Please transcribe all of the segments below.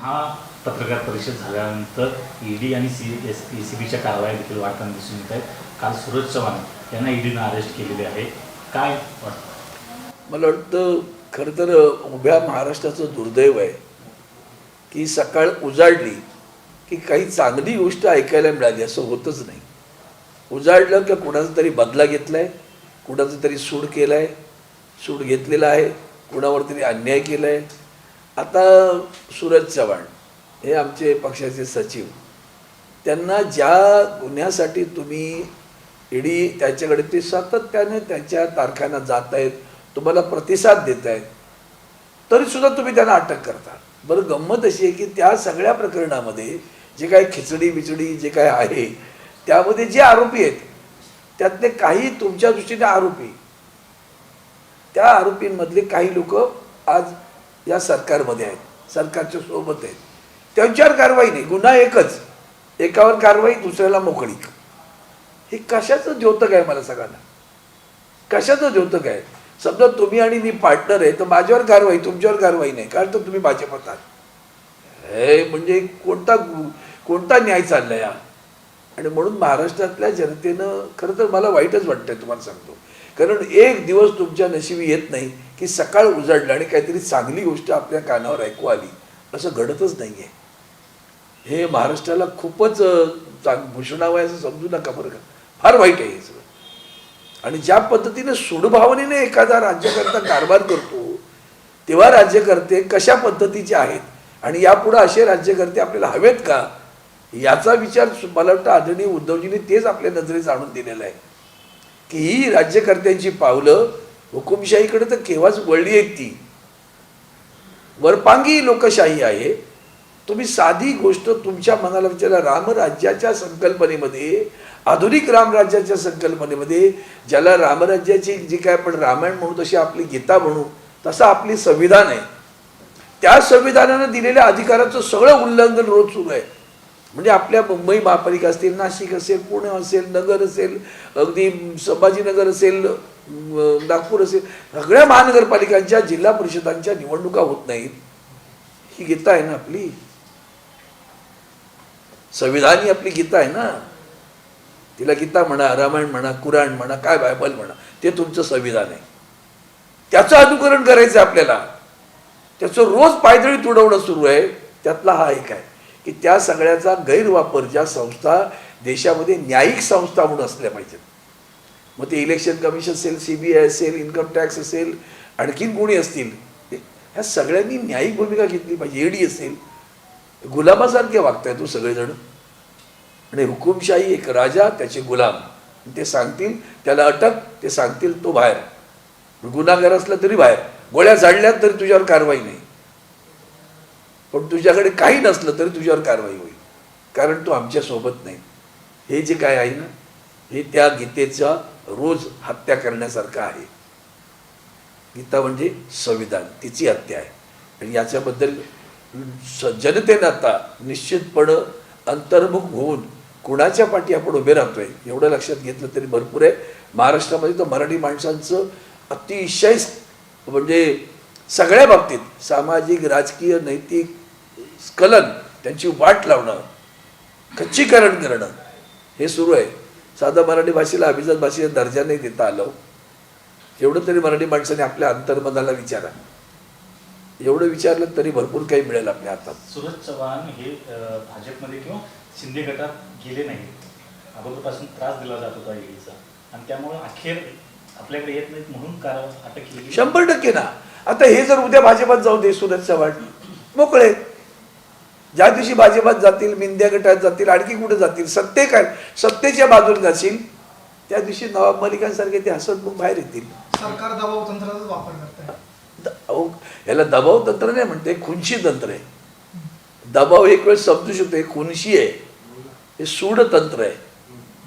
हा पत्रकार परिषद झाल्यानंतर ईडी आणि सी एस ई सी बीच्या कारवाया देखील वाढताना दिसून येत आहेत. काल सूरज चव्हाण यांना ईडीनं अरेस्ट केलेले आहे. काय वाटतं? मला वाटतं खरं तर उभ्या महाराष्ट्राचं दुर्दैव आहे की सकाळ उजाडली की काही चांगली गोष्ट ऐकायला मिळाली असं होतच नाही. उजाडलं की कुणाचा तरी बदला घेतला आहे कुणाचं तरी सूड केला आहे सूड घेतलेला आहे कुणावर तरी अन्याय केला आहे आता सूरज चव्हाण हे आमचे पक्षाचे सचिव त्यांना ज्या गुन्ह्यासाठी तुम्ही ईडी त्याच्याकडे ते सातत्याने त्यांच्या तारखांना जात आहेत तुम्हाला प्रतिसाद देत आहेत तरीसुद्धा तुम्ही त्यांना अटक करता. बरं गंमत अशी आहे की त्या सगळ्या प्रकरणामध्ये जे काही खिचडी बिचडी जे काय आहे त्यामध्ये जे आरोपी आहेत त्यातले काही तुमच्या दृष्टीने आरोपी. त्या आरोपींमधले काही लोक आज या सरकारमध्ये आहेत. सरकारच्या सोबत आहेत. त्यांच्यावर कारवाई नाही. गुन्हा एकच. एकावर कारवाई दुसऱ्याला मोकळीक हे कशाचं द्योतक आहे मला सगळ्यांना? कशाचं द्योतक आहे? समजा तुम्ही आणि मी पार्टनर आहे तर माझ्यावर कारवाई तुमच्यावर कारवाई नाही. कारण तर तुम्ही भाजपात आहात. हे म्हणजे कोणता कोणता न्याय चालला या आणि म्हणून महाराष्ट्रातल्या जनतेनं खरं तर मला वाईटच वाटतंय तुम्हाला सांगतो. कारण एक दिवस तुमच्या नशिबी येत नाही की सकाळ उजाडलं आणि काहीतरी चांगली गोष्ट आपल्या कानावर ऐकू आली. असं घडतच नाही आहे हे महाराष्ट्राला खूपच चांग भूषणावं आहे असं समजू नका बरं का. फार वाईट आहे हे सगळं. आणि ज्या पद्धतीने सुडभावनेने एखादा राज्यकर्ता कारभार करतो तेव्हा राज्यकर्ते कशा पद्धतीचे आहेत? आणि यापुढे असे राज्यकर्ते आपल्याला हवेत का? याचा विचार मला वाटतं आदरणीय उद्धवजींनी तेच आपल्या नजरेस आणून दिलेला आहे. की ही राज्यकर्त्यांची पावलं हुकुमशाहीकडे तर केव्हाच वळली आहेत ती. वरपांगी लोकशाही आहे. तुम्ही साधी गोष्ट तुमच्या मनाला विचारा. रामराज्याच्या संकल्पनेमध्ये आधुनिक रामराज्याच्या संकल्पनेमध्ये ज्याला रामराज्याची जी काय आपण रामायण म्हणू तशी आपली गीता म्हणू तसं आपली संविधान आहे. त्या संविधानानं दिलेल्या अधिकाराचं सगळं उल्लंघन रोज सुरू आहे. म्हणजे आपल्या मुंबई महापालिका असतील नाशिक असेल पुणे असेल नगर असेल अगदी संभाजीनगर असेल नागपूर असेल सगळ्या महानगरपालिकांच्या जिल्हा परिषदांच्या निवडणुका होत नाहीत. ही गीता आहे ना आपली? संविधान ही आपली गीता आहे ना? तिला गीता म्हणा रामायण म्हणा कुराण म्हणा काय बायबल म्हणा ते तुमचं संविधान आहे. त्याचं अनुकरण करायचं आहे आपल्याला. त्याचं रोज पायदळी तुडवणं सुरू आहे. त्यातला हा एक आहे. की त्या सगळ्याचा गैरवापर ज्या संस्था देशामध्ये न्यायिक संस्था म्हणून असल्या पाहिजेत. मग ते इलेक्शन कमिशन असेल सी बी आय असेल इन्कम टॅक्स असेल आणखीन कोणी असतील ह्या सगळ्यांनी न्यायिक भूमिका घेतली पाहिजे. ईडी असेल. गुलामासारखे वागताय तू हो सगळेजण. आणि हुकुमशाही एक राजा त्याचे गुलाम. ते सांगतील त्याला अटक ते सांगतील तो बाहेर. गुन्हागार असला तरी बाहेर. गोळ्या जाळल्या तरी तुझ्यावर कारवाई नाही. पण तुझ्याकडे काही नसलं तरी तुझ्यावर कारवाई होईल. कारण तू आमच्यासोबत नाही. हे जे काय आहे ना हे त्या गीतेचा रोज हत्या करण्यासारखं आहे. गीता म्हणजे संविधान तिची हत्या आहे. आणि याच्याबद्दल स- जनतेनं आता निश्चितपणं अंतर्मुख होऊन कुणाच्या पाठी आपण उभे राहतोय एवढं लक्षात घेतलं तरी भरपूर आहे. महाराष्ट्रामध्ये तर मराठी माणसांचं अतिशय म्हणजे सगळ्या बाबतीत सामाजिक राजकीय नैतिक स्खलन त्यांची वाट लावणं खच्चीकरण करणं हे सुरू आहे. साधं मराठी भाषेला अभिजात भाषेचा दर्जा नाही देता आलं. एवढं तरी मराठी माणसाने आपल्या अंतर्मनाला विचारा. एवढं विचारलं तरी भरपूर काही मिळेल आपल्या हातात. सूरज चव्हाण हे भाजपमध्ये किंवा शिंदे गटात गेले नाहीत. अगोदरपासून त्रास दिला जात होता ईडीचा आणि त्यामुळे अखेर आपल्याकडे येत नाहीत म्हणून कार अटक केली. शंभर टक्के ना. आता हे जर उद्या भाजपात जाऊ दे सुरज चव्हाण. मोकळे. ज्या दिवशी भाजपात जातील मिंद्या गटात जातील आणखी कुठे जातील सत्ते काय? सत्तेच्या बाजूने जातील त्या दिवशी नवाब मलिकांसारखे ते हसतमुख बाहेर येतील. सरकार दबाव तंत्राचाच वापर याला दबाव तंत्र नाही म्हणते खुनशी तंत्र आहे. दबाव एक वेळ समजू शकतो हे खुनशी आहे. हे सूड तंत्र आहे.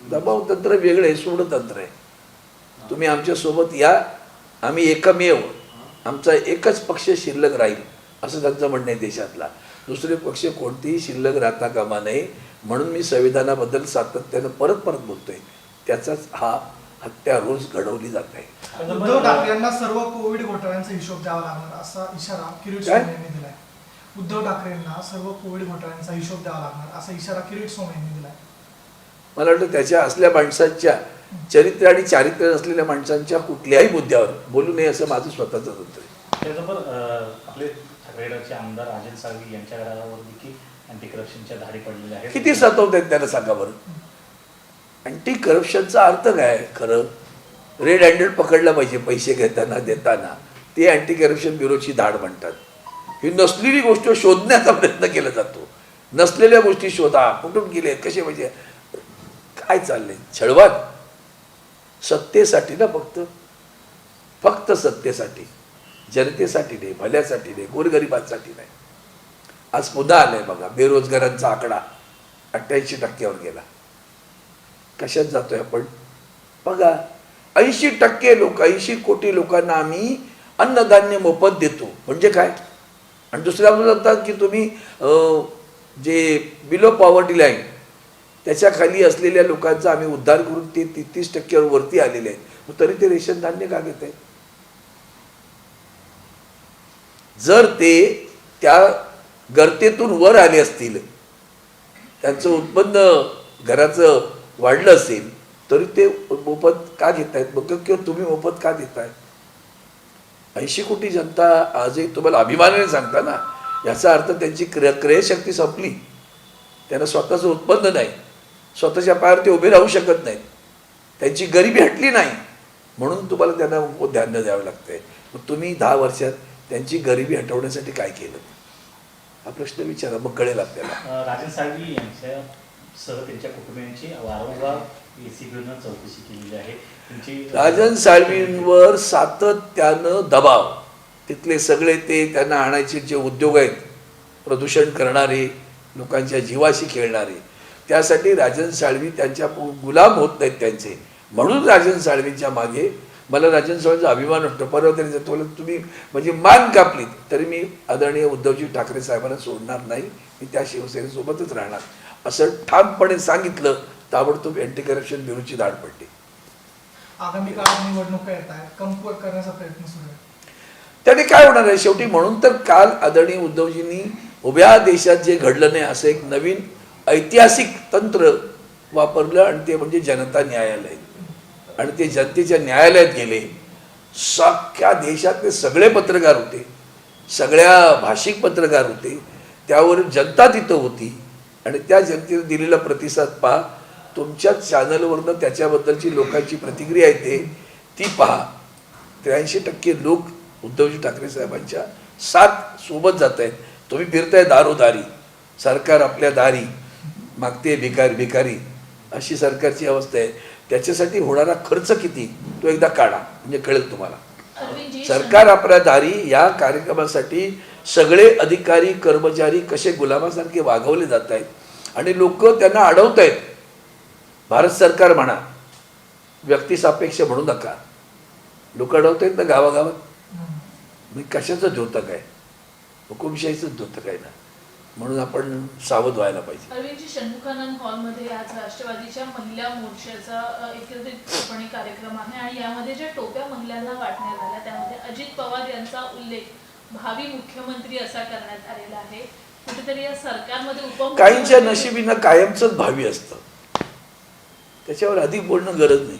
दबाव तंत्र वेगळं आहे सूड तंत्र आहे. तुम्ही आमच्यासोबत या आम्ही एकमेव. आमचा एकच पक्ष शिल्लक राहील असं त्यांचं म्हणणं आहे देशातला. दुसरे पक्ष कोणतेही शिल्लक राहता कामा नये. म्हणून मी संविधानाबद्दल सातत्यानं परत परत बोलतोय. त्याचाच हा हत्या रोज घडवली जात आहे. उद्धव ठाकरे यांना सर्व कोविड घोटाळ्यांचा हिशोब द्यावा लागणार असा इशारा किरीट यांनी दिलाय. उद्धव ठाकरेंना सर्व कोविड घोटाळ्यांचा हिशोब द्यावा लागणार असा इशारा किरीट सोम यांनी दिलाय. मला वाटतं त्याच्या असल्या माणसांच्या चरित्र आणि चारित्र्य नसलेल्या माणसांच्या कुठल्याही मुद्द्यावर बोलू नये असं माझं स्वतःचं अं, आपले रेडरचे आमदार राजन साळवी यांच्या घरावर देखील अँटी करप्शनच्या धाडी पडलेल्या आहेत. किती सतवत आहेत त्यांना सांगा बरं? अँटी करप्शनचा अर्थ काय खरं? रेड हँडेड पकडला पाहिजे पैसे घेताना देताना. ते अँटी करप्शन ब्युरोची धाड म्हणतात. ही नसलेली गोष्ट शोधण्याचा प्रयत्न केला जातो. नसलेल्या गोष्टी शोधा. कुठून गेले कसे म्हणजे? काय चाललंय? छळवाद सत्तेसाठी ना फक्त? फक्त सत्तेसाठी. जनतेसाठी नाही भल्यासाठी नाही गोरगरिबांसाठी नाही. आज पुन्हा आलाय बघा बेरोजगारांचा आकडा अठ्ठ्याऐंशी टक्क्यावर गेला. कशात जातोय आपण? बघा ऐंशी टक्के लोक ऐंशी कोटी लोकांना आम्ही अन्नधान्य मोफत देतो. म्हणजे काय? आणि दुसऱ्या म्हणतात की तुम्ही जे बिलो पॉवर्टी लाईन त्याच्याखाली असलेल्या लोकांचा आम्ही उद्धार करून ते तीस टक्क्यावर वरती आलेले आहेत. तरी ते रेशन धान्य का घेत आहेत जर ते त्या गर्तेतून वर आले असतील त्यांचं उत्पन्न घराचं वाढलं असेल तरी ते मोफत का घेत आहेत मग किंवा तुम्ही मोफत का देताय? ऐंशी कोटी जनता आजही तुम्हाला अभिमानाने सांगता ना याचा अर्थ त्यांची क्र क्रयशक्ती संपली. त्यांना स्वतःचं उत्पन्न नाही. स्वतःच्या पायावर ते उभे राहू शकत नाहीत. त्यांची गरिबी हटली नाही. म्हणून तुम्हाला त्यांना ध्यान द्यावं लागतंय. मग तुम्ही दहा वर्षात त्यांची गरिबी हटवण्यासाठी काय केलं? हा प्रश्न विचारा मग कळेल आपल्याला. राजन साळवी यांच्या सह त्यांच्या कुटुंबियांची वारंवार चौकशी केलेली आहे. राजन साळवींवर सातत्यानं दबाव. तिथले सगळे ते त्यांना आणायचे जे उद्योग आहेत प्रदूषण करणारे लोकांच्या जीवाशी खेळणारे. त्यासाठी राजन साळवी त्यांच्या गुलाम होत नाहीत त्यांचे. म्हणून राजन साळवींच्या मागे मला राजन साळवींचा अभिमान वाटतो. परवा तरी जर तुला तुम्ही म्हणजे मान कापलीत तरी मी आदरणीय उद्धवजी ठाकरे साहेबांना सोडणार नाही. मी त्या शिवसेनेसोबतच राहणार. असं ठामपणे सांगितलं. ताबडतोब अँटी करप्शन ब्युरोची धाड पडली. आगामी काळात निवडणुका येत आहेत. कमकुवत करण्याचा प्रयत्न सुरू आहे. त्याने काय होणार आहे? शेवटी म्हणून तर काल आदरणीय उद्धवजींनी उभ्या देशात जे घडलं नाही असं एक नवीन ऐतिहासिक तंत्र वापरलं आणि ते म्हणजे जनता न्यायालय. आणि ते जनतेच्या न्यायालयात गेले. सख्या देशातले सगळे पत्रकार होते. सगळ्या भाषिक पत्रकार होते. त्यावर जनता तिथं होती. आणि त्या जनतेने दिलेला प्रतिसाद पहा. तुमच्याच चॅनलवरनं त्याच्याबद्दलची लोकांची प्रतिक्रिया येते. ती पहा. त्र्याऐंशी टक्के लोक उद्धवजी ठाकरे साहेबांच्या साथ सोबत जात आहेत. तुम्ही फिरताय दारोदारी. सरकार आपल्या दारी. मागते भिकारी भिकारी. अशी सरकारची अवस्था आहे. त्याच्यासाठी होणारा खर्च किती तो एकदा काढा म्हणजे कळेल तुम्हाला. सरकार आपल्या दारी या कार्यक्रमासाठी सगळे अधिकारी कर्मचारी कसे गुलामासारखे वागवले जात आहेत आणि लोक त्यांना अडवत आहेत भारत सरकार म्हणा व्यक्तिसापेक्ष म्हणू नका. लोक अडवत आहेत ना गावागावात. मी कशाचं धोतक आहे? हुकुमशाहीचंच धोतक आहे ना. म्हणून आपण सावध व्हायला पाहिजे. अरविंदजी शंभुखानंद हॉलमध्ये आज राष्ट्रवादीच्या महिला मोर्चाचा अ, एकत्रितपणे कार्यक्रम आहे आणि यामध्ये ज्या टोप्या महिलांना वाटण्यात आल्या त्यामध्ये अजित पवार यांचा उल्लेख भावी मुख्यमंत्री असा करण्यात आलेला आहे. कुठेतरी या सरकारमध्ये उपमुख्यमंत्री काहींच्या नशिबीनं कायमचंच भावी असतं. त्याच्यावर अधिक बोलणं गरज नाही.